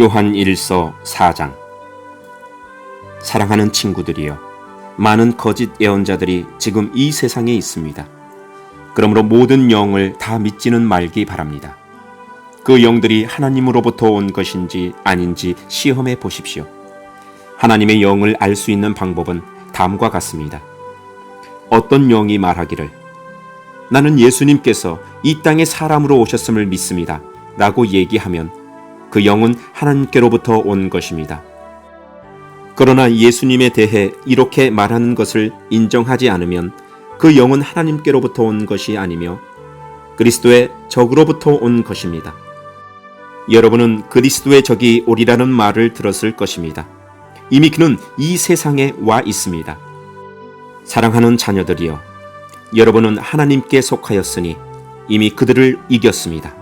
요한 1서 4장 사랑하는 친구들이여 많은 거짓 예언자들이 지금 이 세상에 있습니다. 그러므로 모든 영을 다 믿지는 말기 바랍니다. 그 영들이 하나님으로부터 온 것인지 아닌지 시험해 보십시오. 하나님의 영을 알 수 있는 방법은 다음과 같습니다. 어떤 영이 말하기를 나는 예수님께서 이 땅에 사람으로 오셨음을 믿습니다. 라고 얘기하면 그 영은 하나님께로부터 온 것입니다. 그러나 예수님에 대해 이렇게 말하는 것을 인정하지 않으면 그 영은 하나님께로부터 온 것이 아니며 그리스도의 적으로부터 온 것입니다. 여러분은 그리스도의 적이 오리라는 말을 들었을 것입니다. 이미 그는 이 세상에 와 있습니다. 사랑하는 자녀들이여, 여러분은 하나님께 속하였으니 이미 그들을 이겼습니다.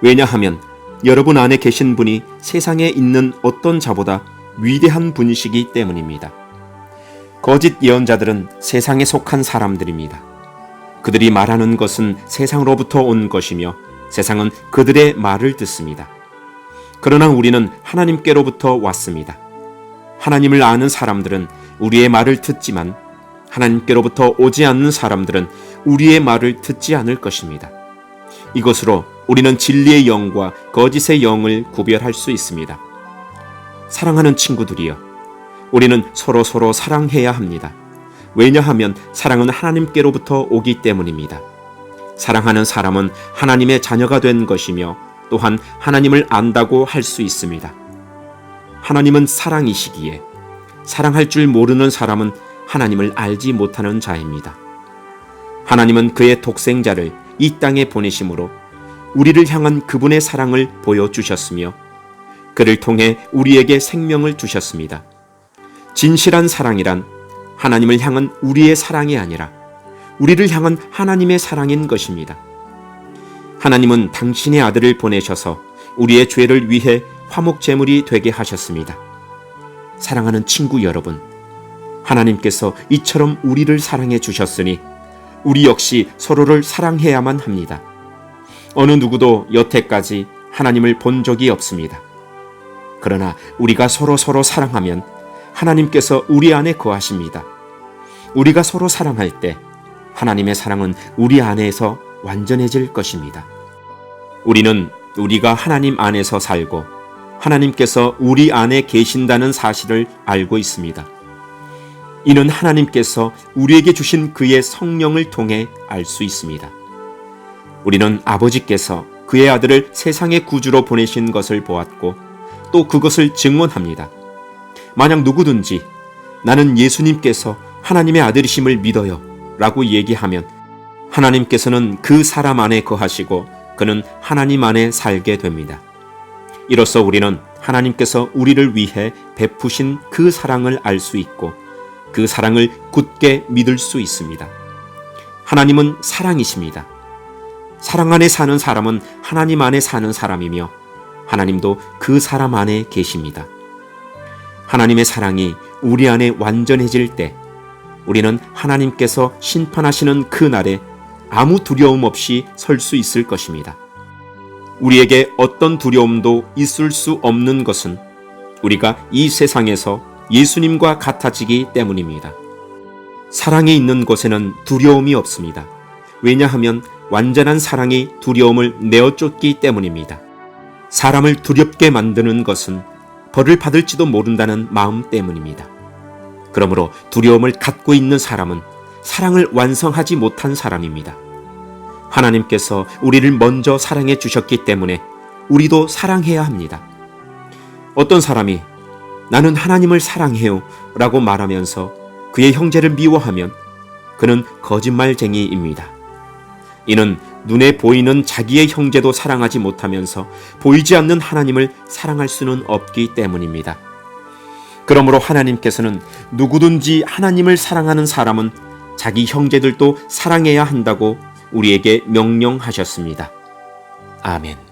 왜냐하면 여러분 안에 계신 분이 세상에 있는 어떤 자보다 위대한 분이시기 때문입니다. 거짓 예언자들은 세상에 속한 사람들입니다. 그들이 말하는 것은 세상으로부터 온 것이며 세상은 그들의 말을 듣습니다. 그러나 우리는 하나님께로부터 왔습니다. 하나님을 아는 사람들은 우리의 말을 듣지만 하나님께로부터 오지 않는 사람들은 우리의 말을 듣지 않을 것입니다. 이것으로 우리는 진리의 영과 거짓의 영을 구별할 수 있습니다. 사랑하는 친구들이여, 우리는 서로 서로 사랑해야 합니다. 왜냐하면 사랑은 하나님께로부터 오기 때문입니다. 사랑하는 사람은 하나님의 자녀가 된 것이며 또한 하나님을 안다고 할 수 있습니다. 하나님은 사랑이시기에 사랑할 줄 모르는 사람은 하나님을 알지 못하는 자입니다. 하나님은 그의 독생자를 이 땅에 보내심으로 우리를 향한 그분의 사랑을 보여주셨으며 그를 통해 우리에게 생명을 주셨습니다. 진실한 사랑이란 하나님을 향한 우리의 사랑이 아니라 우리를 향한 하나님의 사랑인 것입니다. 하나님은 당신의 아들을 보내셔서 우리의 죄를 위해 화목제물이 되게 하셨습니다. 사랑하는 친구 여러분, 하나님께서 이처럼 우리를 사랑해 주셨으니 우리 역시 서로를 사랑해야만 합니다. 어느 누구도 여태까지 하나님을 본 적이 없습니다. 그러나 우리가 서로 서로 사랑하면 하나님께서 우리 안에 거하십니다. 우리가 서로 사랑할 때 하나님의 사랑은 우리 안에서 완전해질 것입니다. 우리는 우리가 하나님 안에서 살고 하나님께서 우리 안에 계신다는 사실을 알고 있습니다. 이는 하나님께서 우리에게 주신 그의 성령을 통해 알 수 있습니다. 우리는 아버지께서 그의 아들을 세상의 구주로 보내신 것을 보았고 또 그것을 증언합니다. 만약 누구든지 나는 예수님께서 하나님의 아들이심을 믿어요 라고 얘기하면 하나님께서는 그 사람 안에 거하시고 그는 하나님 안에 살게 됩니다. 이로써 우리는 하나님께서 우리를 위해 베푸신 그 사랑을 알 수 있고 그 사랑을 굳게 믿을 수 있습니다. 하나님은 사랑이십니다. 사랑 안에 사는 사람은 하나님 안에 사는 사람이며 하나님도 그 사람 안에 계십니다. 하나님의 사랑이 우리 안에 완전해질 때 우리는 하나님께서 심판하시는 그 날에 아무 두려움 없이 설 수 있을 것입니다. 우리에게 어떤 두려움도 있을 수 없는 것은 우리가 이 세상에서 예수님과 같아지기 때문입니다. 사랑이 있는 곳에는 두려움이 없습니다. 왜냐하면 완전한 사랑이 두려움을 내어 쫓기 때문입니다. 사람을 두렵게 만드는 것은 벌을 받을지도 모른다는 마음 때문입니다. 그러므로 두려움을 갖고 있는 사람은 사랑을 완성하지 못한 사람입니다. 하나님께서 우리를 먼저 사랑해 주셨기 때문에 우리도 사랑해야 합니다. 어떤 사람이 나는 하나님을 사랑해요 라고 말하면서 그의 형제를 미워하면 그는 거짓말쟁이입니다. 이는 눈에 보이는 자기의 형제도 사랑하지 못하면서 보이지 않는 하나님을 사랑할 수는 없기 때문입니다. 그러므로 하나님께서는 누구든지 하나님을 사랑하는 사람은 자기 형제들도 사랑해야 한다고 우리에게 명령하셨습니다. 아멘.